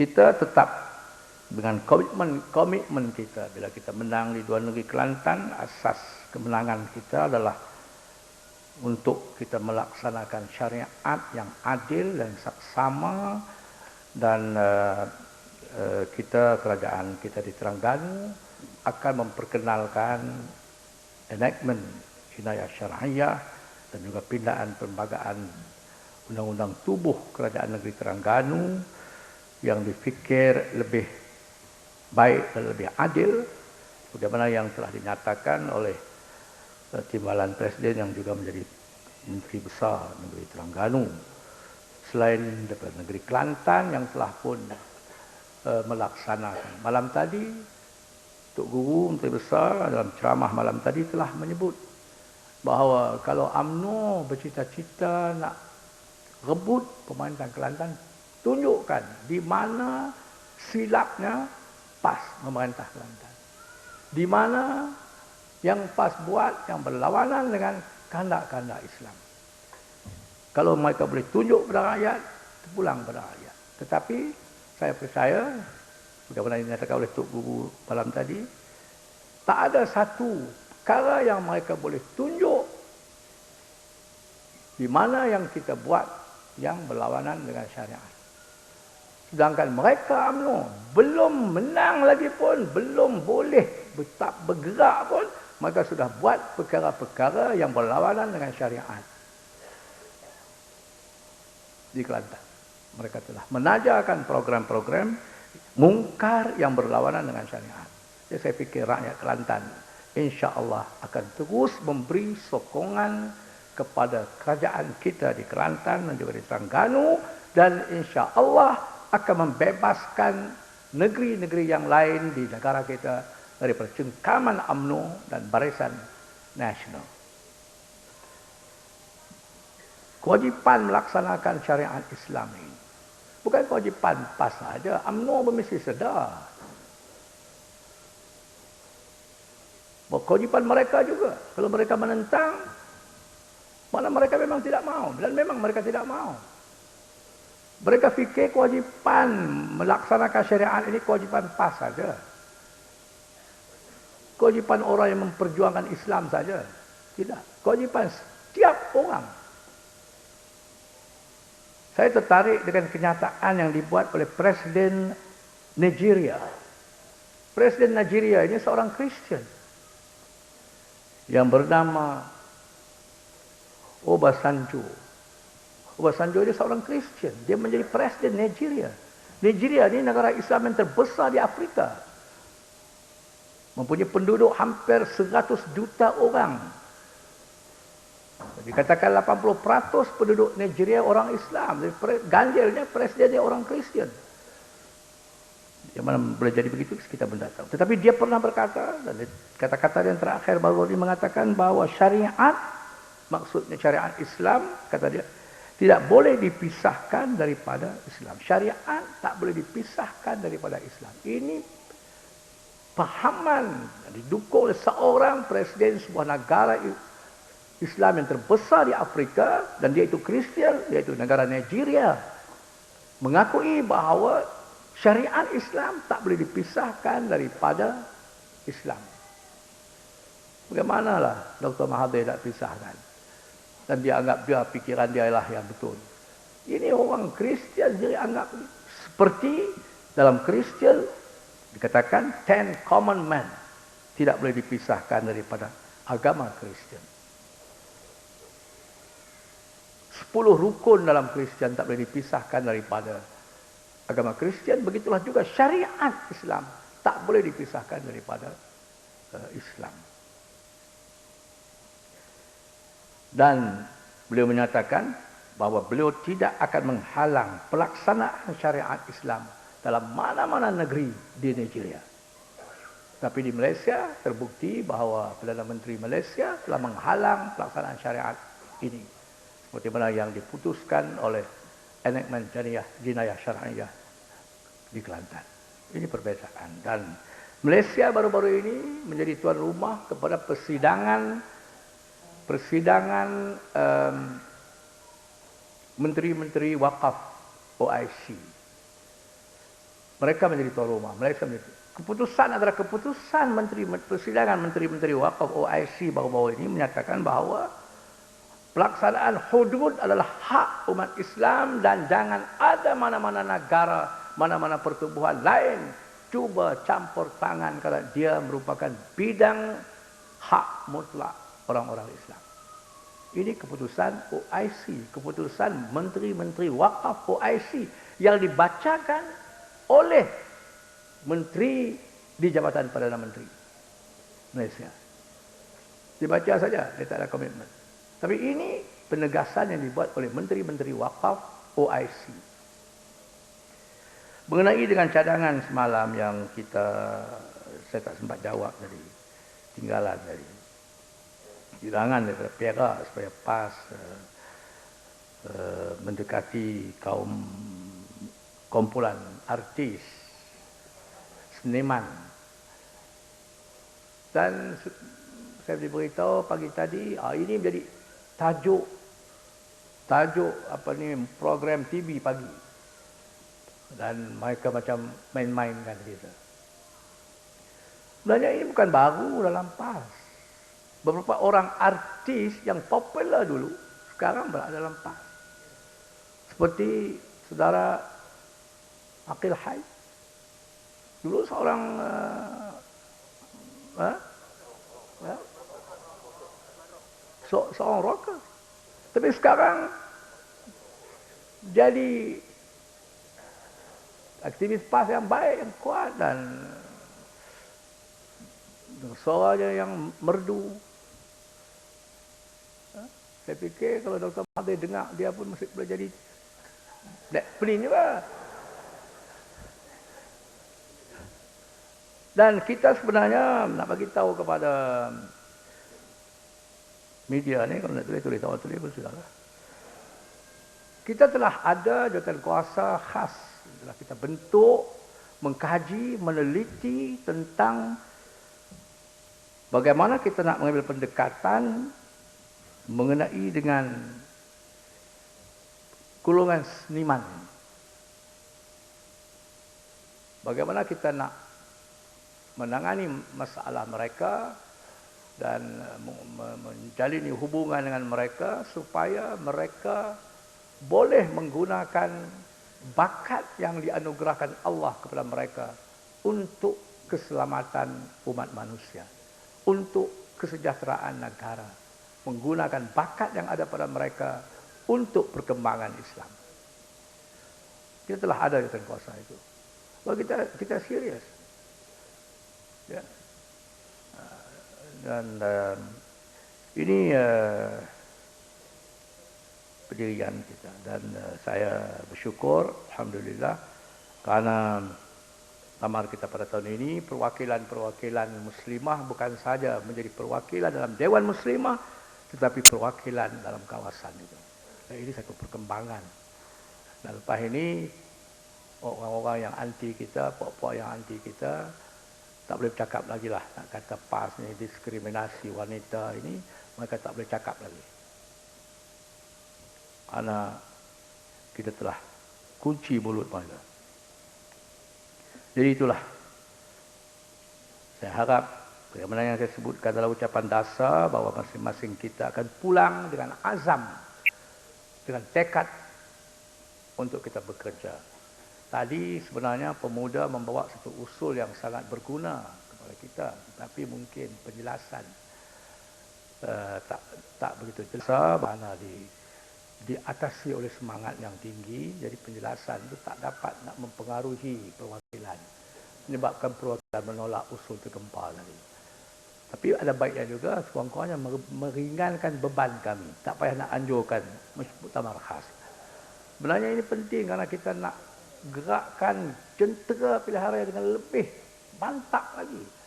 kita tetap dengan komitmen komitmen kita. Bila kita menang di dua negeri Kelantan asas kemenangan kita adalah untuk kita melaksanakan syariat yang adil dan saksama dan uh, uh, kita kerajaan kita di Terengganu akan memperkenalkan enactment jinayah syariah dan juga pindaan perlembagaan undang-undang tubuh kerajaan negeri Terengganu yang difikir lebih baik dan lebih adil bagaimana yang telah dinyatakan oleh uh, timbalan presiden yang juga menjadi menteri besar negeri Terengganu. Selain daripada negeri Kelantan yang telah pun uh, melaksanakan. Malam tadi Tok Guru Menteri Besar dalam ceramah malam tadi telah menyebut bahawa kalau AMNO bercita-cita nak rebut pemerintahan Kelantan tunjukkan di mana silapnya PAS memerintah Kelantan. Di mana yang PAS buat yang berlawanan dengan kehendak-kehendak Islam. Kalau mereka boleh tunjuk kepada rakyat, pulang kepada rakyat. Tetapi saya percaya, bagaimana dinyatakan oleh Tok Guru malam tadi, tak ada satu perkara yang mereka boleh tunjuk di mana yang kita buat yang berlawanan dengan syariat. Sedangkan mereka UMNO belum menang lagi pun, belum boleh tetap bergerak pun, mereka sudah buat perkara-perkara yang berlawanan dengan syariat. Di Kelantan. Mereka telah menajarkan program-program mungkar yang berlawanan dengan syariat. Jadi saya fikir rakyat Kelantan insya Allah akan terus memberi sokongan kepada kerajaan kita di Kelantan dan juga di Terengganu dan insya Allah akan membebaskan negeri-negeri yang lain di negara kita daripada cengkaman UMNO dan barisan nasional. Kewajipan melaksanakan syariat Islam ini bukan kewajipan PAS saja, UMNO pun mesti sedar. Kewajipan mereka juga. Kalau mereka menentang, mana mereka memang tidak mau. Dan memang mereka tidak mau. Mereka fikir kewajipan melaksanakan syariat ini kewajipan PAS saja. Kewajipan orang yang memperjuangkan Islam saja. Tidak. Kewajipan setiap orang. Saya tertarik dengan kenyataan yang dibuat oleh Presiden Nigeria. Presiden Nigeria ini seorang Kristian. Yang bernama Obasanjo. Obasanjo dia seorang Kristian. Dia menjadi presiden Nigeria. Nigeria ini negara Islam yang terbesar di Afrika. Mempunyai penduduk hampir 100 juta orang. Jadi katakan 80% penduduk Nigeria orang Islam. Ganjilnya presidennya orang Kristian. Yang mana boleh jadi begitu kita mendatang. Tetapi dia pernah berkata, dan kata-kata yang terakhir baru ini mengatakan bahawa syariat, maksudnya syariat Islam, kata dia, tidak boleh dipisahkan daripada Islam. Syariat tak boleh dipisahkan daripada Islam. Ini pahaman didukung oleh seorang presiden sebuah negara Islam yang terbesar di Afrika dan dia itu Kristian, iaitu negara Nigeria. Mengakui bahawa syariat Islam tak boleh dipisahkan daripada Islam. Bagaimanalah Dr. Mahathir tak pisahkan? Dan dia anggap dia pikiran dia lah yang betul. Ini orang Kristian dia anggap seperti dalam Kristian dikatakan ten common men tidak boleh dipisahkan daripada agama Kristian. Sepuluh rukun dalam Kristian tak boleh dipisahkan daripada agama Kristian. Begitulah juga syariat Islam tak boleh dipisahkan daripada uh, Islam. Dan beliau menyatakan bahawa beliau tidak akan menghalang pelaksanaan syariat Islam dalam mana-mana negeri di Nigeria. Tapi di Malaysia terbukti bahawa Perdana Menteri Malaysia telah menghalang pelaksanaan syariat ini. Seperti mana yang diputuskan oleh enactment jenayah, jenayah syariah di Kelantan. Ini perbezaan. Dan Malaysia baru-baru ini menjadi tuan rumah kepada persidangan persidangan um, menteri-menteri wakaf OIC. Mereka menjadi tuan rumah. Malaysia menjadi keputusan adalah keputusan menteri persidangan menteri-menteri wakaf OIC baru-baru ini menyatakan bahawa pelaksanaan hudud adalah hak umat Islam dan jangan ada mana-mana negara, mana-mana pertubuhan lain cuba campur tangan kalau dia merupakan bidang hak mutlak orang-orang Islam. Ini keputusan OIC, keputusan menteri-menteri wakaf OIC yang dibacakan oleh menteri di Jabatan Perdana Menteri Malaysia. Dibaca saja, dia tak ada komitmen. Tapi ini penegasan yang dibuat oleh menteri-menteri wakaf OIC. Mengenai dengan cadangan semalam yang kita saya tak sempat jawab tadi. Tinggalan tadi. Hilangan daripada Perak supaya PAS uh, uh, mendekati kaum kumpulan artis seniman. Dan saya diberitahu pagi tadi, ah, ini menjadi tajuk tajuk apa ni program TV pagi. Dan mereka macam main-mainkan kita. Sebenarnya ini bukan baru dalam PAS. Beberapa orang artis yang popular dulu sekarang berada dalam PAS. Seperti saudara Akil Haid Dulu seorang uh, uh, se seorang rocker. Tapi sekarang jadi aktivis PAS yang baik, yang kuat dan suaranya yang merdu. Saya fikir kalau Dr. Mahathir dengar, dia pun mesti boleh jadi pening juga. Dan kita sebenarnya nak bagi tahu kepada media ni kalau nak tulis tulis tahu tulis pun sudahlah. Kita telah ada jawatan kuasa khas telah kita bentuk mengkaji meneliti tentang bagaimana kita nak mengambil pendekatan mengenai dengan golongan seniman. Bagaimana kita nak menangani masalah mereka dan eh, menjalini hubungan dengan mereka supaya mereka boleh menggunakan bakat yang dianugerahkan Allah kepada mereka untuk keselamatan umat manusia, untuk kesejahteraan negara, menggunakan bakat yang ada pada mereka untuk perkembangan Islam. Kita telah ada di kuasa itu. Bagi kita kita serius. Ya. Dan uh, ini uh, pendirian kita dan uh, saya bersyukur Alhamdulillah karena tamar kita pada tahun ini perwakilan-perwakilan muslimah bukan saja menjadi perwakilan dalam Dewan Muslimah tetapi perwakilan dalam kawasan itu. Dan ini satu perkembangan. Dan lepas ini orang-orang yang anti kita, pok-pok yang anti kita tak boleh bercakap lagi lah nak kata PAS ni diskriminasi wanita ini mereka tak boleh cakap lagi karena kita telah kunci mulut mereka jadi itulah saya harap bagaimana yang saya sebutkan dalam ucapan dasar bahawa masing-masing kita akan pulang dengan azam dengan tekad untuk kita bekerja Tadi sebenarnya pemuda membawa satu usul yang sangat berguna kepada kita, tapi mungkin penjelasan uh, tak tak begitu jelas mana di diatasi oleh semangat yang tinggi, jadi penjelasan itu tak dapat nak mempengaruhi perwakilan, menyebabkan perwakilan menolak usul tergempar tadi. Tapi ada baiknya juga, sekurang-kurangnya meringankan beban kami. Tak payah nak anjurkan muktamar khas. Sebenarnya ini penting kerana kita nak gerakkan jentera pilihan raya dengan lebih mantap lagi